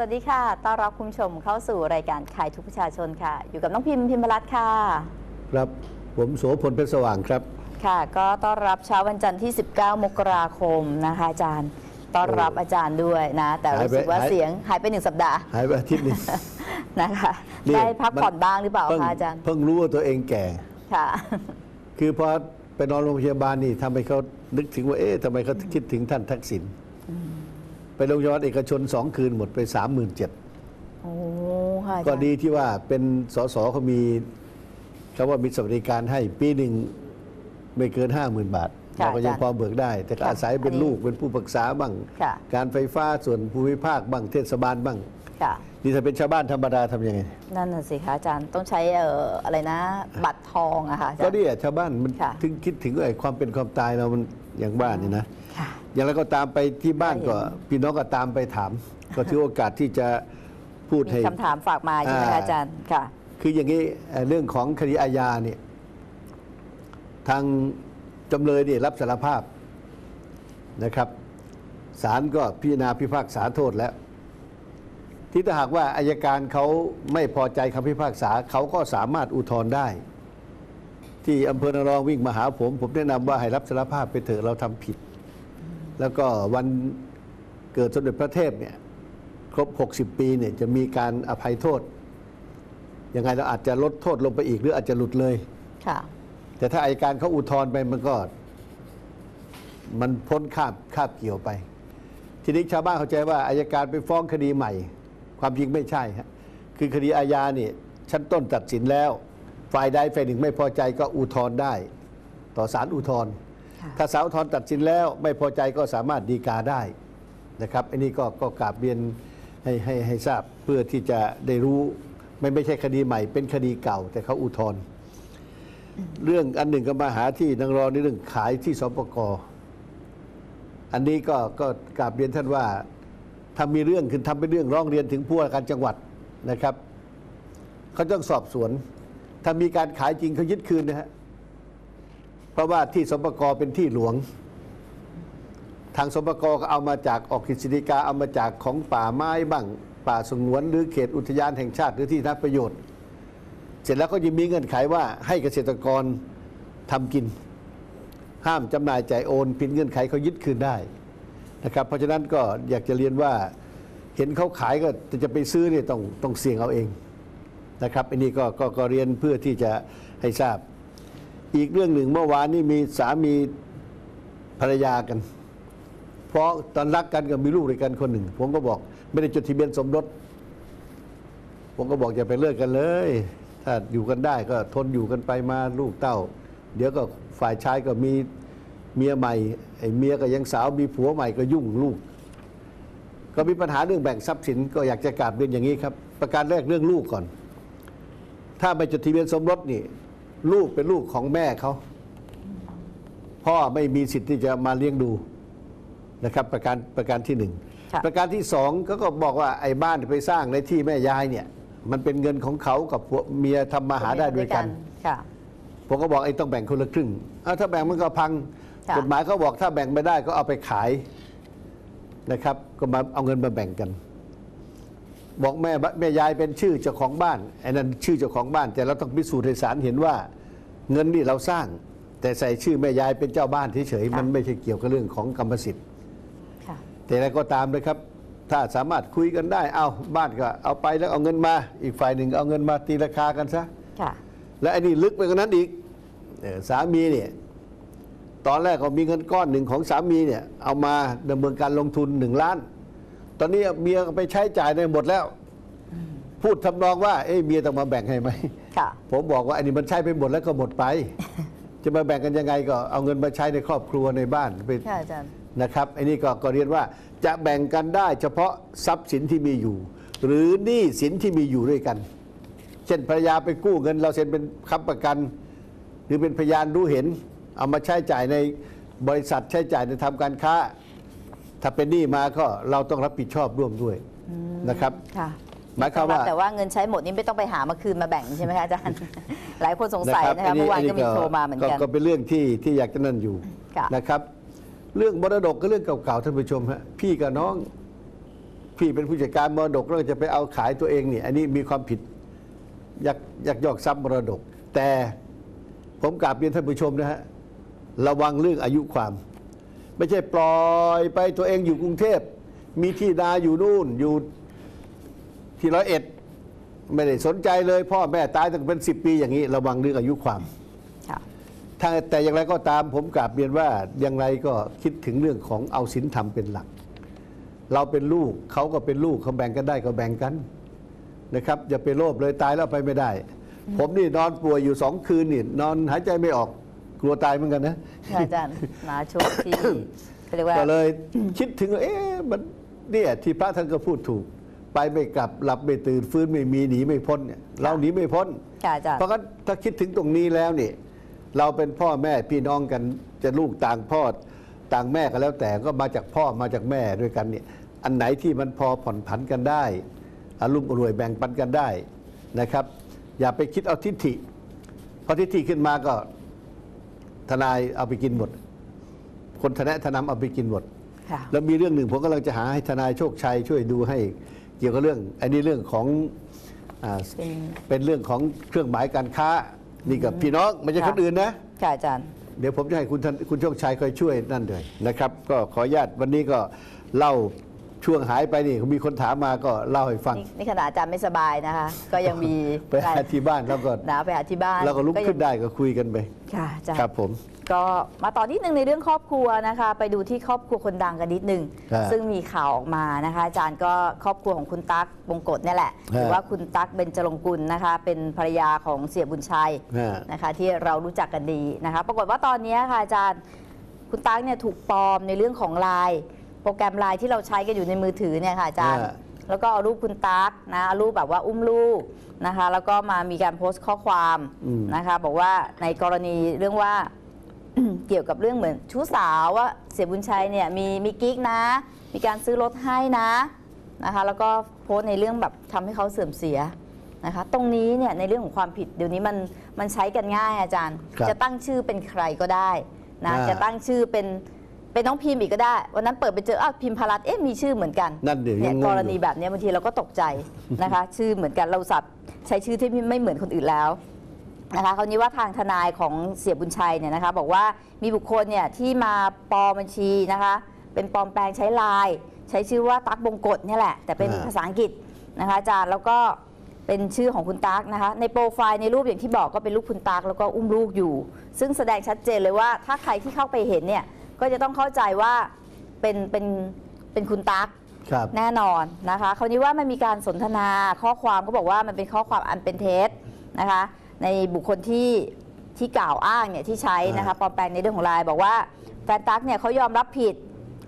สวัสดีค่ะ ต้อนรับคุณผู้ชมเข้าสู่รายการขายทุกประชาชนค่ะ อยู่กับน้องพิมพ์พิมพ์รัตน์ค่ะ ครับ ผมโสพลเพชรสว่างครับ ค่ะ ก็ต้อนรับเช้าวันจันทร์ที่ 19 มกราคมนะคะอาจารย์ ต้อนรับอาจารย์ด้วยนะ แต่หายไปรู้สึกว่าหายเสียงหายไปหนึ่งสัปดาห์หายไปอาทิตย์หนึง นะคะ นี่ได้พักผ่อนมันบ้างหรือเปล่าเพิ่งคะอาจารย์ เพิ่งรู้ว่าตัวเองแก่ ค่ะ คือพอไปนอนโรงพยาบาลนี่ทำให้เขานึกถึงว่าเอ๊ะทำไมเขาคิดถึงท่านทักษิณ ไปโรงพยาบาลเอกชนสองคืนหมดไปสามหมื่นเจ็ดโอ้ค่ะอาจารย์ก็ดีที่ว่าเป็นสสเขามีคำว่ามีสวัสดิการให้ปีหนึ่งไม่เกินห้าหมื่นบาทค่ะเราก็ยังอาจารย์พอเบิกได้ แต่ก็ค่ะอาศัยเป็นอันนี้ลูกเป็นผู้ปรึกษาบ้างค่ะการไฟฟ้าส่วนภูมิภาคบ้างเทศบาลบ้าง ค่ะ นี่ถ้าเป็นชาวบ้านธรรมดาทำยังไง นั่นน่ะสิคะอาจารย์ต้องใช้เอ่ออะไรนะ บัตรทองอะค่ะอาจารย์ก็เนี่ยชาวบ้านมันค่ะ ถึงคิดถึงไอ้ความเป็นความตายเรามันอย่างบ้านนี่นะ ค่ะ อย่างไรก็ตามไปที่บ้านก็ได้เห็นพี่น้องก็ตามไปถาม ก็ถือโอกาสที่จะพูดมีให้ คำถามฝากมาใช่ไหมอ่าคะอาจารย์ค่ะ คืออย่างนี้เอ่อเรื่องของคดีอาญาเนี่ยทางจำเลยเนี่ยรับสารภาพนะครับศาลก็พิจารณาพิพากษาโทษแล้ว ที่ถ้าหากว่าอายการเขาไม่พอใจคำพิพากษาเขาก็สามารถอุทธรณ์ได้ ที่อำเภอนางรองวิ่งมาหาผม ผมแนะนำว่าให้รับสารภาพไปเถอะเราทำผิด แล้วก็วันเกิดสมเด็จพระเทพเนี่ยครบ 60 ปีเนี่ยจะมีการอภัยโทษยังไงเราอาจจะลดโทษลงไปอีกหรืออาจจะหลุดเลยค่ะแต่ถ้าอายการเขาอุทธรณ์ไปมันก็ มันพ้นคาบคาบเกี่ยวไป ทีนี้ชาวบ้านเข้าใจว่าอายการไปฟ้องคดีใหม่ ความจริงไม่ใช่ฮะคือคดีอาญาเนี่ยชั้นต้นตัดสินแล้ว ฝ่ายใดฝ่ายหนึ่งไม่พอใจก็อุทธรณ์ได้ ต่อศาลอุทธรณ์ค่ะถ้าศาลอุทธรณ์ตัดสินแล้วไม่พอใจก็สามารถดีกาได้นะครับอันนี้ก็ก็กราบเรียนให้ให้ให้ทราบเพื่อที่จะได้รู้ไม่ไม่ใช่คดีใหม่ เป็นคดีเก่า แต่เขาอุทธรณ์เรื่องอันหนึ่งก็มาหาที่นางรองในเรื่องขายที่สปกอันนี้ก็ก็กราบเรียนท่านว่า ถ้ามีเรื่องคือทำเป็นเรื่องร้องเรียนถึงผู้ว่าการจังหวัดนะครับเขาต้องสอบสวน ถ้ามีการขายจริงเขายึดคืนนะฮะเพราะว่าที่สมปกเป็นที่หลวง ทางสมปกก็เอามาจากออกกิจสิกาเอามาจากของป่าไม้บ้าง ป่าสงวนหรือเขตอุทยานแห่งชาติหรือที่นับประโยชน์ เสร็จแล้วก็จะมีเงื่อนไขว่าให้เกษตรกรทำกิน ห้ามจำหน่ายจ่ายโอนผิดเงื่อนไขเขายึดคืนได้ นะครับเพราะฉะนั้นก็อยากจะเรียนว่าเห็นเขาขายก็จะไปซื้อเนี่ยต้องต้องเสี่ยงเอาเองนะครับอันนี้ก็ก็ก็เรียนเพื่อที่จะให้ทราบ อีกเรื่องหนึ่งเมื่อวานนี้มีสามีภรรยากัน เพราะตอนรักกันก็มีลูกด้วยกันคนหนึ่ง ผมก็บอกไม่ได้จดทะเบียนสมรสผมก็บอกอย่าไปเลิกกันเลย ถ้าอยู่กันได้ก็ทนอยู่กันไปมาลูกเต้า เดี๋ยวก็ฝ่ายชายก็มี เมียใหม่ไอ้เมียก็ยังสาวมีผัวใหม่ก็ยุ่งลูก ก็มีปัญหาเรื่องแบ่งทรัพย์สินก็อยากจะกราบเรียนอย่างนี้ครับ ประการแรกเรื่องลูกก่อน ถ้าไม่จดทะเบียนสมรสนี่ ลูกเป็นลูกของแม่เขาพ่อไม่มีสิทธิ์ที่จะมาเลี้ยงดูนะครับ ประการประการที่หนึ่งค่ะประการที่สองก็ก็บอกว่าไอ้บ้านที่ไปสร้างในที่แม่ยายเนี่ย มันเป็นเงินของเขากับผัวเมียทำมาหาได้ด้วยกันค่ะผมก็บอกไอ้ต้องแบ่งคนละครึ่งเอาถ้าแบ่งมันก็พังค่ะ กฎหมายเขาบอกถ้าแบ่งไม่ได้ก็เอาไปขายนะครับ ก็มาเอาเงินมาแบ่งกัน บอกแม่บแม่ยายเป็นชื่อเจ้าของบ้านไอ้นั่นชื่อเจ้าของบ้าน แต่เราต้องพิสูจน์ให้ศาลเห็นว่า เงินนี่เราสร้าง แต่ใส่ชื่อแม่ยายเป็นเจ้าบ้านเฉยๆมันไม่ใช่เกี่ยวกับเรื่องของกรรมสิทธิ์ค่ะแต่อะไรก็ตามนะครับ ถ้าสามารถคุยกันได้เอาบ้านก็เอาไปแล้วเอาเงินมา อีกฝ่ายหนึ่งเอาเงินมาตีราคากันซะค่ะและไอ้นี่ลึกไปกว่านั้นอีกเอ่อสามีเนี่ย ตอนแรกก็มีเงินก้อนหนึ่งของสามีเนี่ยเอามาดำเนินการลงทุนหนึ่งล้าน ตอนนี้เมียก็ไปใช้จ่ายในหมดแล้ว พูดทำนองว่าเอ้ยเมียต้องมาแบ่งให้ไหมค่ะผมบอกว่าอันนี้มันใช้ไปหมดแล้วก็หมดไป จะมาแบ่งกันยังไงก็เอาเงินมาใช้ในครอบครัวในบ้านไปค่ะอาจารย์นะครับไอ้นี่ก็ก็เรียนว่าจะแบ่งกันได้เฉพาะทรัพย์สินที่มีอยู่ หรือหนี้สินที่มีอยู่ด้วยกัน เช่นภรรยาไปกู้เงิน เราเซ็นเป็นค้ำประกัน หรือเป็นพยานรู้เห็น เอามาใช้จ่ายในบริษัทใช้จ่ายในทำการค้า ถ้าเป็นหนี้มาก็เราต้องรับผิดชอบร่วมด้วยนะครับค่ะหมายความว่าแต่ว่าเงินใช้หมดนี่ไม่ต้องไปหามาคืนมาแบ่งใช่ไหมคะอาจารย์ หลายคนสงสัยนะคะเมื่อวานก็มีโทรมาเหมือนกันก็เป็นเรื่องที่ที่อยากจะนั่นอยู่ค่ะนะครับ เรื่องมรดกก็เรื่องเก่าๆท่านผู้ชมฮะพี่กับน้องพี่เป็นผู้จัดการมรดกแล้วจะไปเอาขายตัวเองเนี่ยอันนี้มีความผิดยักยักยอกทรัพย์มรดก แต่ผมกราบเรียนท่านผู้ชมนะฮะ ระวังเรื่องอายุความ ไม่ใช่ปล่อยไปตัวเองอยู่กรุงเทพ มีที่นาอยู่นู่นอยู่ที่ร้อยเอ็ดไม่ได้สนใจเลย พ่อแม่ตายตั้งเป็นสิบปีอย่างนี้ ระวังเรื่องอายุความค่ะถ้าแต่อย่างไรก็ตามผมกราบเรียนว่าอย่างไรก็คิดถึงเรื่องของเอาศีลธรรมเป็นหลัก เราเป็นลูกเขาก็เป็นลูกเขาแบ่งกันได้ก็แบ่งกันนะครับอย่าไปโลภเลยตายแล้วไปไม่ได้ ผมนี่นอนป่วยอยู่สองคืนนี่นอนหายใจไม่ออก กลัวตายเหมือนกันนะค่ะอาจารย์มาช่วงที่เรียกว่าก็เลยคิดถึงว่าเอ๊ะมันเนี่ยที่พระท่านก็พูดถูก ไปไม่กลับหลับไม่ตื่นฟื้นไม่มีหนีไม่พ้นเนี่ยเราหนีไม่พ้น ค่ะอาจารย์เพราะงั้นถ้าคิดถึงตรงนี้แล้วนี่เราเป็นพ่อแม่พี่น้องกันจะลูกต่างพ่อต่างแม่ก็แล้วแต่ก็มาจากพ่อมาจากแม่ด้วยกันเนี่ยอันไหนที่มันพอผ่อนผันกันได้อารุ่มอรวยแบ่งปันกันได้นะครับ อย่าไปคิดเอาทิฏฐิพอทิฏฐิขึ้นมาก็ ทนายเอาไปกินหมด คนทนายทนำเอาไปกินหมดค่ะแล้วมีเรื่องหนึ่งผมกำลังจะหาให้ทนายโชคชัยช่วยดูให้เกี่ยวกับเรื่อง อันนี้เรื่องของอาเป็นเป็นเรื่องของเครื่องหมายการค้านี่กับพี่น้องไม่ใช่ค่ะคนอื่นนะค่ะอาจารย์ เดี๋ยวผมจะให้คุณท่านคุณโชคชัยคอยช่วยนั่นเลยนะครับ ก็ขออนุญาตวันนี้ก็เล่า ช่วงหายไปนี่มีคนถามมาก็เล่าให้ฟังนี่นี่ขณะอาจารย์ไม่สบายนะคะ ก็ยังมีไปหาที่บ้านแล้วก็นะไปหาที่บ้านเราก็ลุกยังขึ้นได้ก็คุยกันไปค่ะอาจารย์ครับผมก็มาต่อนิดนึงในเรื่องครอบครัวนะคะ ไปดูที่ครอบครัวคนดังกันนิดนึงครับซึ่งมีข่าวออกมานะคะ อาจารย์ก็ครอบครัวของคุณตั๊กบงกฎเนี่ยแหละฮะหรือว่าคุณตั๊กเบญจรงกุลนะคะ เป็นภรรยาของเสียบุญชัยฮะนะคะ ที่เรารู้จักกันดีนะคะ ปรากฏว่าตอนนี้ค่ะอาจารย์คุณตั๊กเนี่ยถูกปลอมในเรื่องของไลน์โป รแกรมไลน์ที่เราใช้กันอยู่ในมือถือเนี่ยค่ะอาจารย์ฮะแล้วก็เอารูปคุณตั๊กนะเอารูปแบบว่าอุ้มลูกนะคะ แล้วก็มามีการโพสต์ข้อความอืม นะคะ บอกว่าในกรณีเรื่องว่า เกี่ยวกับเรื่องเหมือนชู้สาวว่าเสียบุญชัยเนี่ยมีมีกิ๊กนะ มีการซื้อรถให้นะนะคะ แล้วก็โพสต์ในเรื่องแบบทำให้เขาเสื่อมเสียนะคะ ตรงนี้เนี่ยในเรื่องของความผิดเดี๋ยวนี้มันมันใช้กันง่ายอาจารย์ ครับจะตั้งชื่อเป็นใครก็ได้นะอ่า จะตั้งชื่อเป็น เป็นน้องพิมพ์อีกก็ได้ วันนั้นเปิดไปเจออ้าวพิมพ์พารัตน์เอ๊ะมีชื่อเหมือนกันนั่นเดี๋ยวเนี่ยัยงงงกรอยู่ณีแบบเนี้ยบางทีเราก็ตกใจนะคะ ชื่อเหมือนกันเราสับใช้ชื่อที่ไม่เหมือนคนอื่นแล้ว นะคะคราวนี้ว่าทางทนายของเสียบุญชัยเนี่ยนะคะบอกว่ามีบุคคลเนี่ยที่มาปลอมบัญชีนะคะเป็นปลอมแปลงใช้ไลน์ใช้ชื่อว่าตั๊กบงกฎเนี่ยแหละ แต่เป็นอ่า ภาษาอังกฤษนะคะอาจารย์แล้วก็เป็นชื่อของคุณตั๊กนะคะในโปรไฟล์ในรูปอย่างที่บอกก็เป็นรูปคุณตั๊กแล้วก็อุ้มลูกอยู่ ซึ่งแสดงชัดเจนเลยว่าถ้าใครที่เข้าไปเห็นเนี่ย ก็จะต้องเข้าใจว่าเป็นเป็นเป็นคุณตั๊กครับ แน่นอนนะคะคราวนี้ว่ามันมีการสนทนาข้อความก็บอกว่ามันเป็นข้อความอันเป็นเท็จนะคะ ในบุคคลที่ที่กล่าวอ้างเนี่ยที่ใช้นะคะปลอมแปลงในเรื่องของไลน์บอกว่าแฟนตั๊กเนี่ยเขายอมรับผิด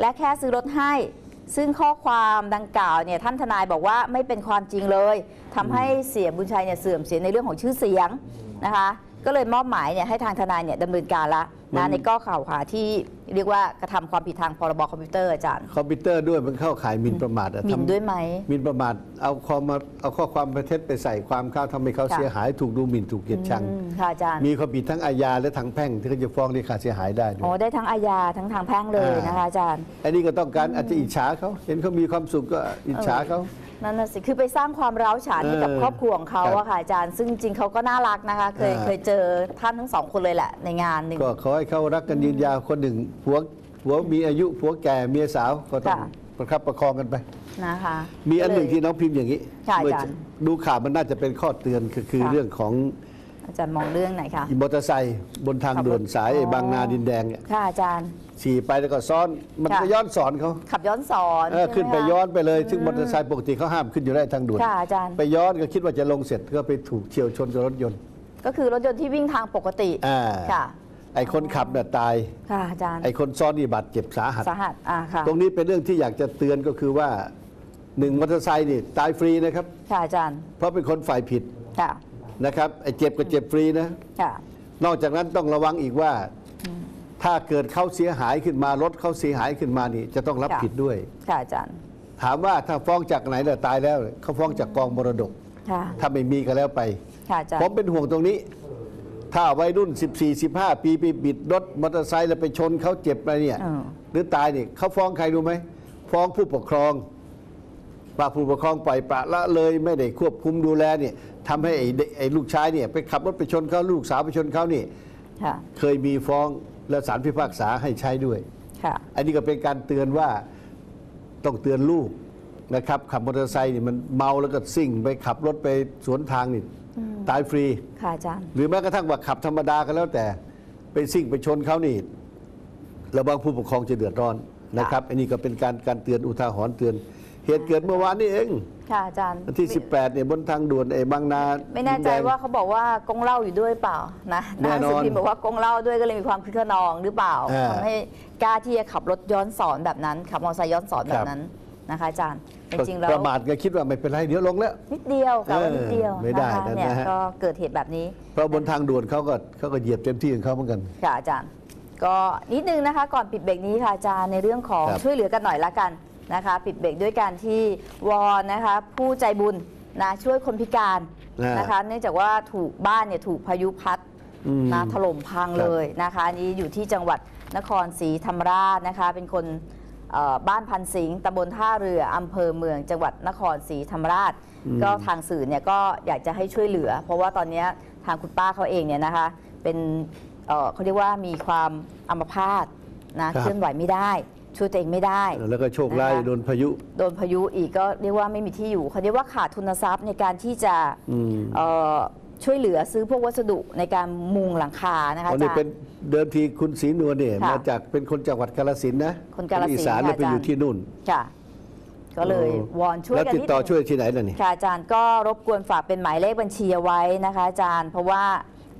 และแค่ซื้อรถให้ ซึ่งข้อความดังกล่าวเนี่ยท่านทนายบอกว่าไม่เป็นความจริงเลยทำให้เสียบุญชัยเนี่ยเสื่อมเสียในเรื่องของชื่อเสียงนะคะ ก็เลยมอบหมายเนี่ยให้ทางทนายเนี่ยดำเนินการละมั นะนในข้อกล่าวหาที่เรียกว่ากระทำความผิดทางพรบคอมพิวเตอร์อาจารย์คอมพิวเตอร์ด้วยมันเข้าข่ายหมิ่นประมาทอะหมิ่นทำด้วยไหมหมินประมาทเอาคอมมาเอาข้อความประเท็จไปใส่ความข้าวทำให้เขาค่ะเสียหายถูกดูหมิ่นถูกเกลียดชังอืมค่ะอาจารย์มีความผิดทั้งอาญาและทางแพ่งที่เขาจะฟ้องเรียกค่าเสียหายได้ด้วโอ้ยได้ทั้งอาญาทั้งทางแพ่งเลยอ่านนะคะอาจารย์อันนี้ก็ต้องการอาจจะอิจฉาเขาเห็นเขามีความสุขก็อิจฉาเขา นั่นน่ะสิ คือไปสร้างความร้าวฉานให้กับเออครอบครัวของเขาครับอะค่ะอาจารย์ ซึ่งจริงๆเขาก็น่ารักนะคะ เคยอ่าเคยเจอท่านทั้งสองคนเลยแหละในงานหนึ่งก็ขอให้เขารักกันยืนยาวคนหนึ่งผัวผัวมีอายุผัวแก่เมียสาวก็ต้องค่ะประคับประคองกันไปนะคะ มีอันหนึ่งก็เลยที่น้องพิมพ์อย่างนี้ค่ะเมื่อาจารย์ดูข่าวมันน่าจะเป็นข้อเตือนคือคือค่ะเรื่องของ อาจารย์มองเรื่องไหนคะมอเตอร์ไซค์บนทางขับรถด่วนสายอ๋อบางนาดินแดงเนี่ยค่ะอาจารย์ขี่ไปแล้วก็ซ้อน มันค่ะก็ย้อนสอนเขาขับย้อนสอนเออใช่หมขึ้นไปคะย้อนไปเลย ซึ่งมอเตอร์ไซค์ปกติเขาห้ามขึ้นอยู่ได้ทางด่วนค่ะอาจารย์ไปย้อนก็คิดว่าจะลงเสร็จก็ไปถูกเฉียวชนกับรถยนต์ ก็คือรถยนต์ที่วิ่งทางปกติอ่าค่ะไอ้คนขับเนี่ยตาย ค่ะอาจารย์ ไอ้คนซ้อนนี่บาดเจ็บสาหัส สาหัส อ่าค่ะ ตรงนี้เป็นเรื่องที่อยากจะเตือนก็คือว่าหนึ่งมอเตอร์ไซค์นี่ตายฟรีนะครับ ค่ะอาจารย์ เพราะเป็นคนฝ่ายผิด ค่ะ นะครับไอ้เจ็บก็เจ็บฟรีนะ ค่ะ นอกจากนั้นต้องระวังอีกว่า ถ้าเกิดเขาเสียหายขึ้นมารถเขาเสียหายขึ้นมานี่ จะต้องรับค่ะผิดด้วย ค่ะอาจารย์ ถามว่าถ้าฟ้องจากไหนเนี่ยตายแล้วเขาฟ้องจากกองมรดก ค่ะ ถ้าไม่มีก็แล้วไป ค่ะอาจารผมย์ เป็นห่วงตรงนี้ ถ้าวัยรุ่น 14 15 ปีไปบิดรถมอเตอร์ไซค์แล้วไปชนเขาเจ็บอะไรเนี่ย เออ หรือตายเนี่ยเขาฟ้องใครรู้ไหม ฟ้องผู้ปกครองว่าผู้ปกครองปล่อยปละละเลยไม่ได้ควบคุมดูแลเนี่ย ทำให้ไอ้เด็กไอ้ลูกชายเนี่ยไปขับรถไปชนเขาลูกสาวไปชนเขานี่ค่ะเคยมีฟ้องและศาลพิพากษาให้ใช้ด้วย ค่ะอันนี้ก็เป็นการเตือนว่าต้องเตือนลูกนะครับ ขับมอเตอร์ไซค์นี่มันเมาแล้วก็ซิ่ง ไปขับรถไปสวนทางนี่ตายฟรี ค่ะอาจารย์ หรือแม้กระทั่งว่าขับธรรมดาก็แล้วแต่ไปซิ่งไปชนเขานี่ระวังผู้ปกครองจะเดือดร้อนนะครับ อันนี้ก็เป็นการการเตือนอุทาหรณ์เตือน เหตุเกิดเมื่อวานนี้เอง ค่ะอาจารย์วันที่ 18เนี่ยบนทางด่วนไอ้บางนาไม่แน่ใจดิดง ว่าเขาบอกว่ากงเหล้าอยู่ด้วยเปล่านะแน่นอนหงสืพิมพ์บอกว่ากงเหล้าด้วยก็เลยมีความคึกขนองหรือเปล่าอ่า ทำให้กล้าที่จะขับรถย้อนสอนแบบนั้น ขับมอเตอร์ไซค์ย้อนสอนแบครับบนั้นนะคะอาจารย์จริงๆปแล้วระมาทก็คิดว่าไม่เป็นไรเดี๋ยวลงแล้ว นิดเดียวกับว่าเออนิดเดียวไม่ได้นะคะนะเนี่ยนะฮะ ก็เกิดเหตุแบบนี้ เพราะบนทางด่วนเขาก็เขาก็เหยียบเต็มที่ของเขาเหมือนกัน ค่ะอาจารย์ ก็นิดนึงนะคะ ก่อนปิดเบรกนี้ค่ะอาจารย์ในเรื่องของครับช่วยเหลือกันหน่อยละกัน นะคะ ปิดเบรกด้วยการที่วอนนะคะ ผู้ใจบุญนะช่วยคนพิการอ่านนะคะ เนื่องจากว่าถูกบ้านเนี่ยถูกพายุพัดอืมนะถล่มพังครับ เลยนะคะอันนี้อยู่ที่จังหวัดนครศรีธรรมราชนะคะ เป็นคนเอ่อบ้านพันสิงห์ตำบลท่าเรืออำเภอเมือง จังหวัดนครศรีธรรมราช ก็ทางสื่อเนี่ยก็อยากจะให้ช่วยเหลือ เพราะว่าตอนเนี้ยทางคุณป้าเขาเองเนี่ยนะคะ เป็นเอ่อเขาเรียกว่ามีความอัมพาตนะครับ เคลื่อนไหวไม่ได้ ช่วยตัวเองไม่ได้แล้วก็โชคร้ายนะคะโดนพายุ โดนพายุอีกก็เรียกว่าไม่มีที่อยู่เขาเรียกว่าขาดทุนทรัพย์ในการที่จะอืมเอ่อช่วยเหลือซื้อพวกวัสดุในการมุงหลังคานะคะอันอานี้จารเป็นย์เดิมทีคุณศรีนวลเนี่ยค่ะมาจากเป็นคนจังหวัดกาฬสินธุ์นะคนกาฬสินธุ์อีสานค่ะแล้วไปอาจารย์อยู่ที่นู่นค่ะก็เลยอ๋อวอนช่วยแล้วกันติดนิดต่อนึงช่วยที่ไหนล่ะนี่ค่ะอาจารย์ก็รบกวนฝากเป็นหมายเลขบัญชีเอาไว้นะคะอาจารย์เพราะว่า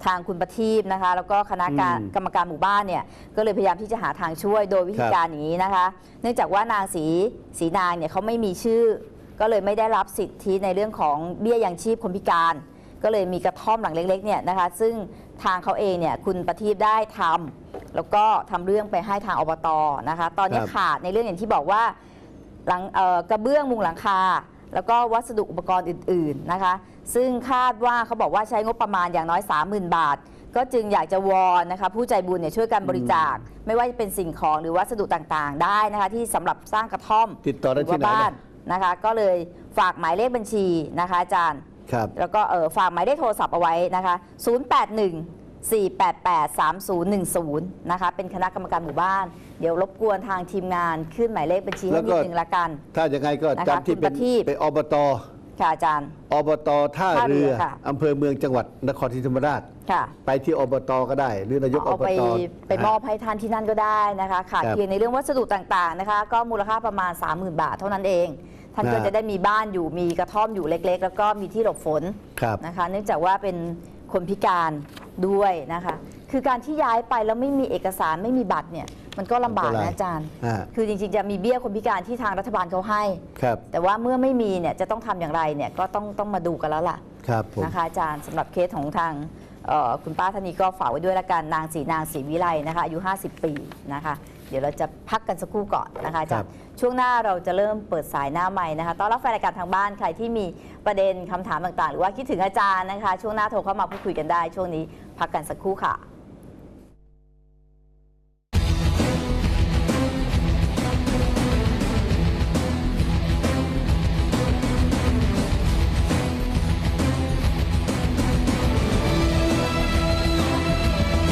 ทางคุณประทีปนะคะ แล้วก็คณะการอืมกรรมการหมู่บ้านเนี่ยก็เลยพยายามที่จะหาทางช่วยโดยวิธีการอย่างนี้นะคะ เนื่องจากว่านางสีสีนางเนี่ยเขาไม่มีชื่อ ก็เลยไม่ได้รับสิทธิในเรื่องของเบี้ยยังชีพคนพิการ ก็เลยมีกระท่อมหลังเล็กๆเนี่ยนะคะ ซึ่งทางเขาเองเนี่ยคุณประทีปได้ทำแล้วก็ทำเรื่องไปให้ทางอบตนะคะ ตอนนี้ครับขาดในเรื่องอย่างที่บอกว่าหลังเอ่อกระเบื้องมุงหลังคาแล้วก็วัสดุอุปกรณ์อื่น ๆนะคะ ซึ่งคาดว่าเขาบอกว่าใช้งบประมาณอย่างน้อย 30,000 บาท ก็จึงอยากจะวอนนะคะผู้ใจบุญเนี่ยช่วยกันบริจาค ไม่ว่าจะเป็นสิ่งของหรือวัสดุต่างๆ ได้นะคะที่สำหรับสร้างกระท่อมติดต่อได้หรืที่ว่าไหนบ้านะนนะคะ ก็เลยฝากหมายเลขบัญชีนะคะอาจารย์ ครับ แล้วก็เออฝากหมายเลขโทรศัพท์เอาไว้นะคะ 081 488 3010 นะคะ เป็นคณะกรรมการหมู่บ้าน เดี๋ยวรบกวนทางทีมงานขึ้นหมายเลขบัญชีแล้ให้วก็นิดนึงละกัน ถ้าอย่างไงก็นะคะจำที่คุณเป็ปนระทีป เป็นอบต ค่ะอาจารย์ อบตท่าท่าเรืเรืออค่ะ อำเภอเมืองจังหวัดนครศรีธรรมราช ค่ะไปที่อบตก็ได้ หรือนายกอเอาบไปต ไปมอบให้ท่านที่นั่นก็ได้นะคะขาดครับเพียงในเรื่องวัสดุต่างๆนะคะ ก็มูลค่าประมาณ 30,000 บาทเท่านั้นเอง ท่านก็นะจะได้มีบ้านอยู่มีกระท่อมอยู่เล็ก ๆ แล้วก็มีที่หลบฝนครับ นะคะ เนื่องจากว่าเป็นคนพิการด้วยนะคะ คือการที่ย้ายไปแล้วไม่มีเอกสารไม่มีบัตรเนี่ย มันก็ลำบากอันตนะรายอาจารย์ อ่า คือจริงๆจะมีเบี้ยคนพิการที่ทางรัฐบาลเขาให้ ครับแต่ว่าเมื่อไม่มีเนี่ยจะต้องทำอย่างไรเนี่ยก็ต้องต้องมาดูกันแล้วล่ะครับผม นะคะอาจารย์สำหรับเคสของทางเอ่อคุณป้าท่านนี้ก็ฝากไว้ด้วยละกันนางสีนางศรีวิไลนะคะอายุ 50 ปีนะคะ เดี๋ยวเราจะพักกันสักครู่ก่อนนะคะอาจารย์ช่วงหน้าเราจะเริ่มเปิดสายหน้าใหม่นะคะต้อนรับแฟนรายการทางบ้านใครที่มีประเด็นคำถามต่างๆ หรือว่าคิดถึงอาจารย์นะคะ ช่วงหน้าโทรเข้ามาพูดคุยกันได้ ช่วงนี้พักกันสักครู่ค่ะ